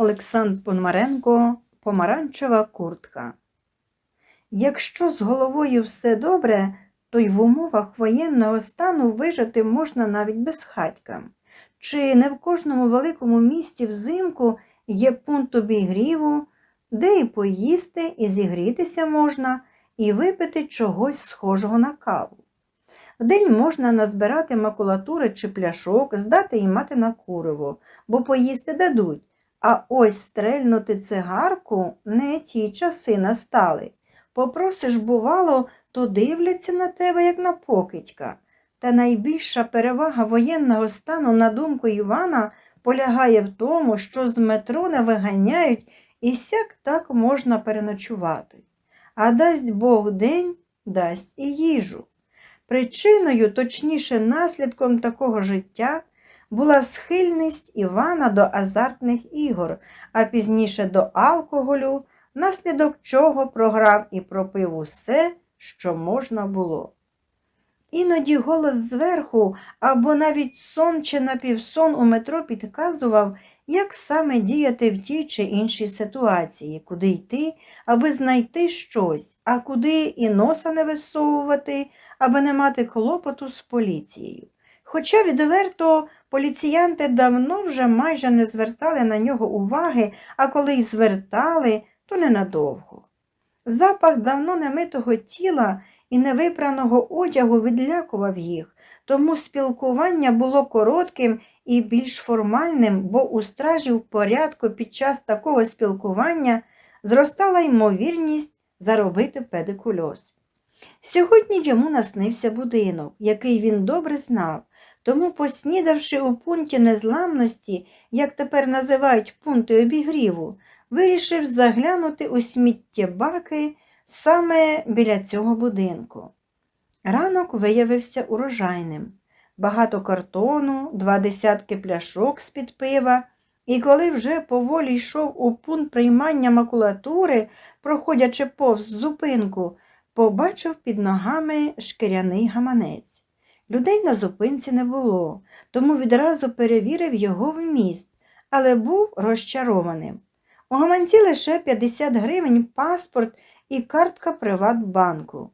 Олександр Пономаренко Помаранчева куртка. Якщо з головою все добре, то й в умовах воєнного стану вижити можна навіть без хатька. Чи не в кожному великому місті взимку є пункт обігріву, де і поїсти, і зігрітися можна, і випити чогось схожого на каву. Вдень можна назбирати макулатури чи пляшок, здати і мати на куриво, бо поїсти дадуть. А ось стрельнути цигарку не ті часи настали. Попросиш, бувало, то дивляться на тебе, як на покидька. Та найбільша перевага воєнного стану, на думку Івана, полягає в тому, що з метро не виганяють і сяк так можна переночувати. А дасть Бог день, дасть і їжу. Причиною, точніше, наслідком такого життя була схильність Івана до азартних ігор, а пізніше до алкоголю, наслідок чого програв і пропив усе, що можна було. Іноді голос зверху або навіть сон чи напівсон у метро підказував, як саме діяти в тій чи іншій ситуації, куди йти, аби знайти щось, а куди і носа не висовувати, аби не мати клопоту з поліцією. Хоча відверто поліціянти давно вже майже не звертали на нього уваги, а коли й звертали, то ненадовго. Запах давно немитого тіла і невипраного одягу відлякував їх, тому спілкування було коротким і більш формальним, бо у стражі в порядку під час такого спілкування зростала ймовірність заробити педикульоз. Сьогодні йому наснився будинок, який він добре знав, тому, поснідавши у пункті незламності, як тепер називають пункти обігріву, вирішив заглянути у сміттєбаки саме біля цього будинку. Ранок виявився урожайним. Багато картону, два десятки пляшок з-під пива, і коли вже поволі йшов у пункт приймання макулатури, проходячи повз зупинку, побачив під ногами шкіряний гаманець. Людей на зупинці не було, тому відразу перевірив його вміст, але був розчарованим. У гаманці лише 50 гривень паспорт і картка Приватбанку.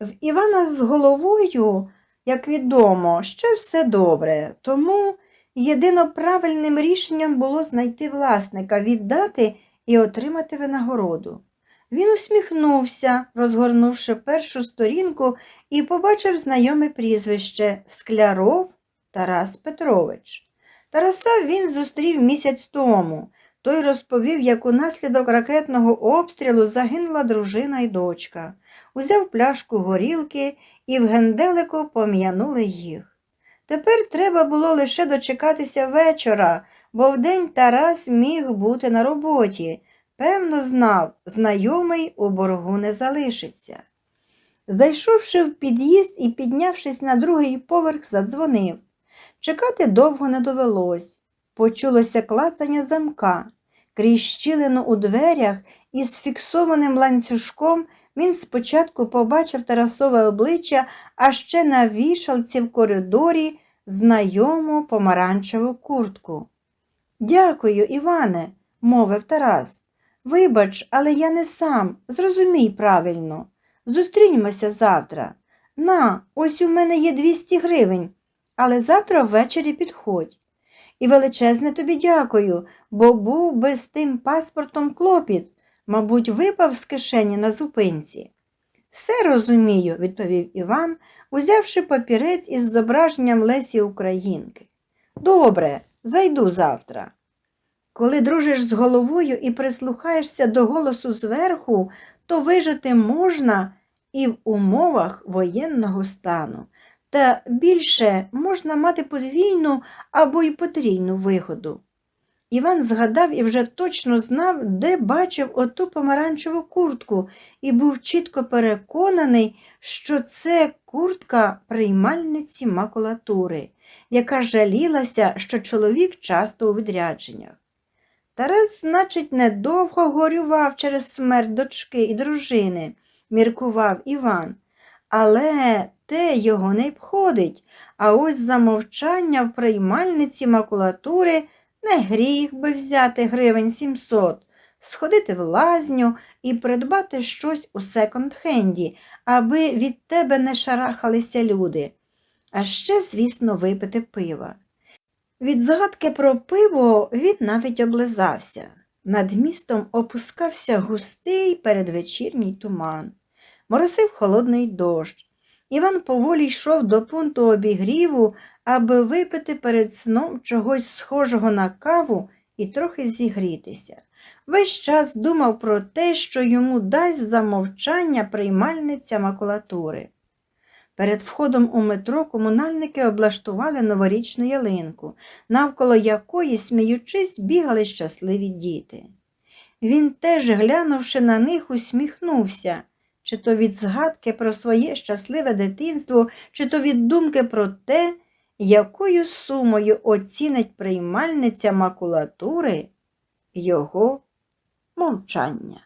В Івана з головою, як відомо, ще все добре, тому єдино правильним рішенням було знайти власника, віддати і отримати винагороду. Він усміхнувся, розгорнувши першу сторінку, і побачив знайоме прізвище Скляров Тарас Петрович. Тараса він зустрів місяць тому. Той розповів, як унаслідок ракетного обстрілу загинула дружина і дочка. Узяв пляшку горілки і в генделику пом'янули їх. Тепер треба було лише дочекатися вечора, бо вдень Тарас міг бути на роботі. Певно, знав, знайомий у боргу не залишиться. Зайшовши в під'їзд і піднявшись на другий поверх, задзвонив. Чекати довго не довелось. Почулося клацання замка. Крізь щілину у дверях із фіксованим ланцюжком він спочатку побачив Тарасове обличчя, а ще на вішалці в коридорі знайому помаранчеву куртку. Дякую, Іване, мовив Тарас. Вибач, але я не сам. Зрозумій правильно. Зустріньмося завтра. На, ось у мене є 200 гривень, але завтра ввечері підходь. І величезне тобі дякую, бо був би з тим паспортом клопіт, мабуть, випав з кишені на зупинці. Все розумію, відповів Іван, узявши папірець із зображенням Лесі Українки. Добре, зайду завтра. Коли дружиш з головою і прислухаєшся до голосу зверху, то вижити можна і в умовах воєнного стану. Та більше можна мати подвійну або й потрійну вигоду. Іван згадав і вже точно знав, де бачив оту помаранчеву куртку, і був чітко переконаний, що це куртка приймальниці макулатури, яка жалілася, що чоловік часто у відрядженнях. Тарас, значить, недовго горював через смерть дочки і дружини, міркував Іван. Але те його не обходить, а ось замовчання в приймальниці макулатури Не гріх би взяти гривень 700, сходити в лазню і придбати щось у секонд-хенді, аби від тебе не шарахалися люди. А ще, звісно, випити пива. Від згадки про пиво він навіть облизався. Над містом опускався густий передвечірній туман. Моросив холодний дощ. Іван поволі йшов до пункту обігріву, аби випити перед сном чогось схожого на каву і трохи зігрітися. Весь час думав про те, що йому дасть за мовчання приймальниця макулатури. Перед входом у метро комунальники облаштували новорічну ялинку, навколо якої, сміючись, бігали щасливі діти. Він теж, глянувши на них, усміхнувся, чи то від згадки про своє щасливе дитинство, чи то від думки про те, якою сумою оцінить приймальниця макулатури його мовчання.